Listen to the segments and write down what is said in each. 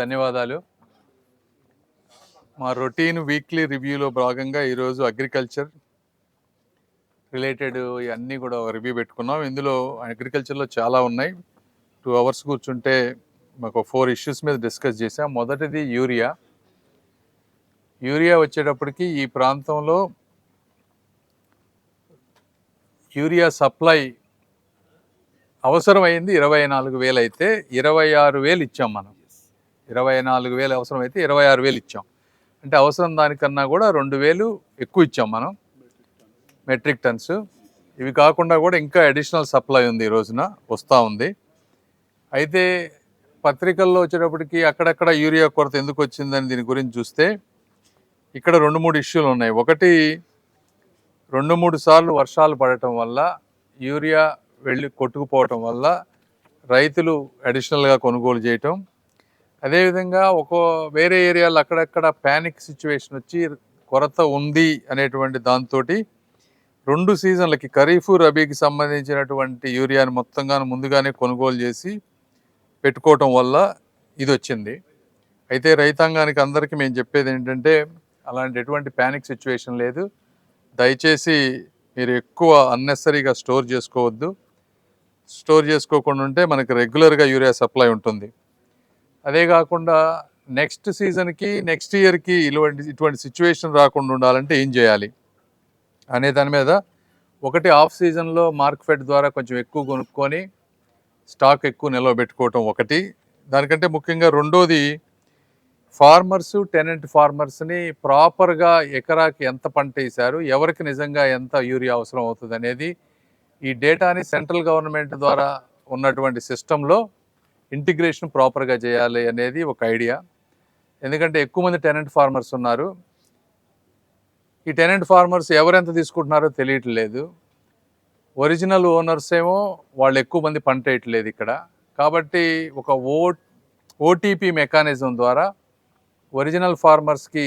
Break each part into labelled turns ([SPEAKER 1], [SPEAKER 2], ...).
[SPEAKER 1] ధన్యవాదాలు. మా routine weekly రివ్యూలో భాగంగా ఈరోజు అగ్రికల్చర్ రిలేటెడ్ ఇవన్నీ కూడా రివ్యూ పెట్టుకున్నాం. ఇందులో అగ్రికల్చర్లో చాలా ఉన్నాయి. టూ అవర్స్ కూర్చుంటే మాకు ఫోర్ ఇష్యూస్ మీద డిస్కస్ చేసాం మొదటిది యూరియా. యూరియా వచ్చేటప్పటికి ఈ ప్రాంతంలో యూరియా సప్లై అవసరమైంది ఇరవై నాలుగు వేలు అయితే ఇరవై ఆరు వేలు ఇచ్చాం మనం. ఇరవై నాలుగు వేలు అవసరం అయితే ఇరవై ఆరు వేలు ఇచ్చాం. అంటే అవసరం దానికన్నా కూడా రెండు వేలు ఎక్కువ ఇచ్చాం మనం. Metric tons. ఇవి కాకుండా కూడా ఇంకా అడిషనల్ సప్లై ఉంది ఈ రోజున వస్తూ ఉంది. అయితే పత్రికల్లో వచ్చేటప్పటికి అక్కడక్కడ యూరియా కొరత ఎందుకు వచ్చిందని దీని గురించి చూస్తే ఇక్కడ రెండు మూడు ఇష్యూలు ఉన్నాయి. ఒకటి రెండు మూడు సార్లు వర్షాలు పడటం వల్ల యూరియా వెళ్ళి కొట్టుకుపోవటం వల్ల రైతులు అడిషనల్గా కొనుగోలు చేయటం అదేవిధంగా ఒక వేరే ఏరియాలో అక్కడక్కడ ప్యానిక్ సిచ్యువేషన్ వచ్చి కొరత ఉంది అనేటువంటి దాంతో రెండు సీజన్లకి ఖరీఫ్ రబీకి సంబంధించినటువంటి యూరియాని మొత్తంగా ముందుగానే కొనుగోలు చేసి పెట్టుకోవటం వల్ల ఇది వచ్చింది. అయితే రైతాంగానికి అందరికీ మేము చెప్పేది ఏంటంటే అలాంటి ఎటువంటి ప్యానిక్ సిచ్యువేషన్ లేదు. దయచేసి మీరు ఎక్కువ అన్నెసరీగా స్టోర్ చేసుకోవద్దు. స్టోర్ చేసుకోకుండా ఉంటే మనకి రెగ్యులర్గా యూరియా సప్లై ఉంటుంది. అదే కాకుండా నెక్స్ట్ సీజన్కి నెక్స్ట్ ఇయర్కి ఇటువంటి ఇటువంటి సిచ్యువేషన్ రాకుండా ఉండాలంటే ఏం చేయాలి? అనే దాని మీద ఒకటి ఆఫ్ సీజన్లో మార్క్ ఫెడ్ ద్వారా కొంచెం ఎక్కువ కొనుక్కొని స్టాక్ ఎక్కువ నిల్వ పెట్టుకోవటం ఒకటి. దానికంటే ముఖ్యంగా రెండోది ఫార్మర్స్ టెనెంట్ ఫార్మర్స్ని ప్రాపర్గా ఎకరాకి ఎంత పంట వేశారు ఎవరికి నిజంగా ఎంత యూరియా అవసరం అవుతుంది అనేది ఈ డేటాని సెంట్రల్ గవర్నమెంట్ ద్వారా ఉన్నటువంటి సిస్టంలో ఇంటిగ్రేషన్ ప్రాపర్గా చేయాలి అనేది ఒక ఐడియా. ఎందుకంటే ఎక్కువ మంది టెనెంట్ ఫార్మర్స్ ఉన్నారు. ఈ టెనెంట్ ఫార్మర్స్ ఎవరెంత తీసుకుంటున్నారో తెలియట్లేదు. ఒరిజినల్ ఓనర్స్ ఏమో వాళ్ళు ఎక్కువ మంది పంట వేయట్లేదు ఇక్కడ. కాబట్టి ఒక ఓ ఓటీపీ మెకానిజం ద్వారా ఒరిజినల్ ఫార్మర్స్కి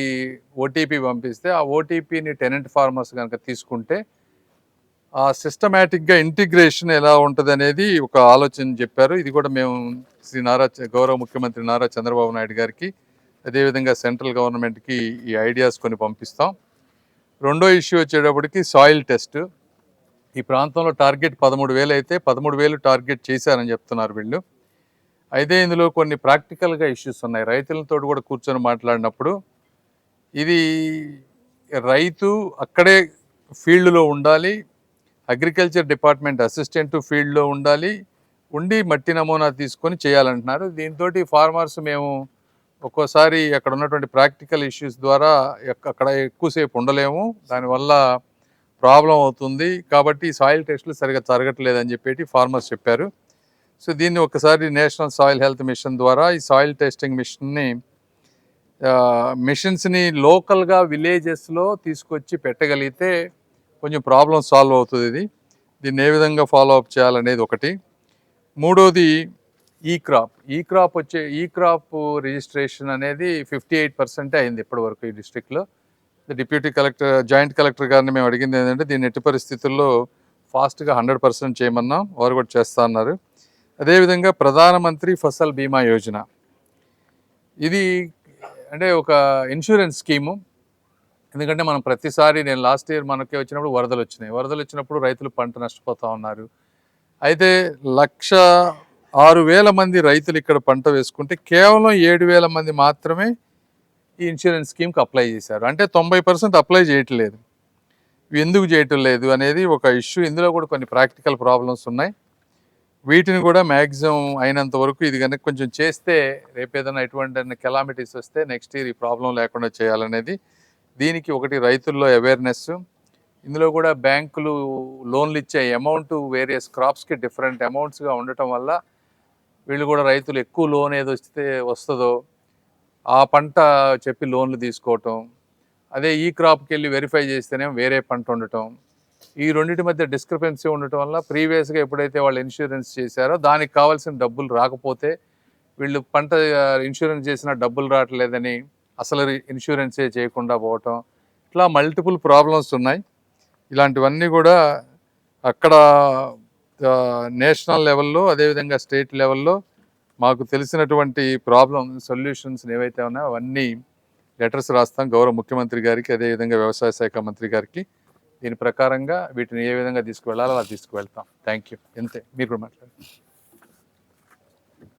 [SPEAKER 1] ఓటీపీ పంపిస్తే ఆ ఓటీపీని టెనెంట్ ఫార్మర్స్ కనుక తీసుకుంటే ఆ సిస్టమేటిక్గా ఇంటిగ్రేషన్ ఎలా ఉంటుంది అనేది ఒక ఆలోచన చెప్పారు. ఇది కూడా మేము శ్రీ నారా గౌరవ ముఖ్యమంత్రి నారా చంద్రబాబు నాయుడు గారికి అదేవిధంగా సెంట్రల్ గవర్నమెంట్కి ఈ ఐడియాస్ కొన్ని పంపిస్తాం. రెండో ఇష్యూ వచ్చేటప్పటికి సాయిల్ టెస్ట్ ఈ ప్రాంతంలో టార్గెట్ పదమూడు వేలు అయితే పదమూడు వేలు టార్గెట్ చేశారని చెప్తున్నారు వీళ్ళు. అయితే ఇందులో కొన్ని ప్రాక్టికల్గా ఇష్యూస్ ఉన్నాయి. రైతులతో కూడా కూర్చొని మాట్లాడినప్పుడు ఇది రైతు అక్కడే ఫీల్డ్లో ఉండాలి అగ్రికల్చర్ డిపార్ట్మెంట్ అసిస్టెంట్ ఫీల్డ్లో ఉండాలి ఉండి మట్టి నమూనా తీసుకొని చేయాలంటున్నారు. దీంతో ఫార్మర్స్ మేము ఒక్కోసారి అక్కడ ఉన్నటువంటి ప్రాక్టికల్ ఇష్యూస్ ద్వారా అక్కడ ఎక్కువసేపు ఉండలేము. దానివల్ల ప్రాబ్లం అవుతుంది. కాబట్టి సాయిల్ టెస్టులు సరిగా జరగట్లేదని చెప్పేసి ఫార్మర్స్ చెప్పారు. సో దీన్ని ఒకసారి నేషనల్ సాయిల్ హెల్త్ మిషన్ ద్వారా ఈ సాయిల్ టెస్టింగ్ మిషన్ని మిషన్స్ని లోకల్గా విలేజెస్లో తీసుకొచ్చి పెట్టగలిగితే కొంచెం ప్రాబ్లం సాల్వ్ అవుతుంది ఇది. దీన్ని ఏ విధంగా ఫాలో అప్ చేయాలనేది ఒకటి. మూడోది ఈ క్రాప్ ఈ క్రాప్ వచ్చే ఈ క్రాప్ రిజిస్ట్రేషన్ అనేది ఫిఫ్టీ ఎయిట్ పర్సెంటే అయింది ఇప్పటివరకు ఈ డిస్టిక్లో డిప్యూటీ కలెక్టర్ జాయింట్ కలెక్టర్ గారిని మేము అడిగింది ఏంటంటే దీన్ని ఎట్టి పరిస్థితుల్లో ఫాస్ట్గా హండ్రెడ్ పర్సెంట్ చేయమన్నాం. వారు కూడా చేస్తా అన్నారు. అదేవిధంగా ప్రధానమంత్రి ఫసల్ బీమా యోజన. ఇది అంటే ఒక ఇన్సూరెన్స్ స్కీము ఎందుకంటే మనం ప్రతిసారి నేను లాస్ట్ ఇయర్ మనకి వచ్చినప్పుడు వరదలు వచ్చినాయి. వరదలు వచ్చినప్పుడు రైతులు పంట నష్టపోతూ ఉన్నారు. అయితే లక్ష ఆరు వేల మంది రైతులు ఇక్కడ పంట వేసుకుంటే కేవలం ఏడు వేల మంది మాత్రమే ఈ ఇన్సూరెన్స్ స్కీమ్కి అప్లై చేశారు. అంటే తొంభై పర్సెంట్ అప్లై చేయట్లేదు. ఎందుకు చేయటం లేదు అనేది ఒక ఇష్యూ. ఇందులో కూడా కొన్ని ప్రాక్టికల్ ప్రాబ్లమ్స్ ఉన్నాయి. వీటిని కూడా మ్యాక్సిమం అయినంత వరకు ఇది కనుక కొంచెం చేస్తే రేపు ఏదైనా ఎటువంటి కెలామిటీస్ వస్తే నెక్స్ట్ ఇయర్ ఈ ప్రాబ్లం లేకుండా చేయాలనేది దీనికి ఒకటి రైతుల్లో అవేర్నెస్ ఇందులో కూడా బ్యాంకులు లోన్లు ఇచ్చే అమౌంట్ వేరియస్ క్రాప్స్కి డిఫరెంట్ అమౌంట్స్గా ఉండటం వల్ల వీళ్ళు కూడా రైతులు ఎక్కువ లోన్ ఏది వస్తే వస్తుందో ఆ పంట చెప్పి లోన్లు తీసుకోవటం అదే ఈ క్రాప్కి వెళ్ళి వెరిఫై చేస్తేనే వేరే పంట ఉండటం. ఈ రెండింటి మధ్య డిస్క్రిపెన్సీ ఉండటం వల్ల ప్రీవియస్గా ఎప్పుడైతే వాళ్ళు ఇన్సూరెన్స్ చేశారో దానికి కావాల్సిన డబ్బులు రాకపోతే వీళ్ళు పంట ఇన్సూరెన్స్ చేసిన డబ్బులు రావట్లేదని అసలు ఇన్సూరెన్సే చేయకుండా పోవటం ఇట్లా మల్టిపుల్ ప్రాబ్లమ్స్ ఉన్నాయి. ఇలాంటివన్నీ కూడా అక్కడ నేషనల్ లెవెల్లో అదేవిధంగా స్టేట్ లెవెల్లో మాకు తెలిసినటువంటి ప్రాబ్లమ్ సొల్యూషన్స్ ఏవైతే ఉన్నాయో అవన్నీ లెటర్స్ రాస్తాం గౌరవ ముఖ్యమంత్రి గారికి అదేవిధంగా వ్యవసాయ శాఖ మంత్రి గారికి. దీని ప్రకారంగా వీటిని ఏ విధంగా తీసుకువెళ్ళాలో అలా తీసుకువెళ్తాం. థ్యాంక్ యూ అంతే మీరు కూడా మాట్లాడండి.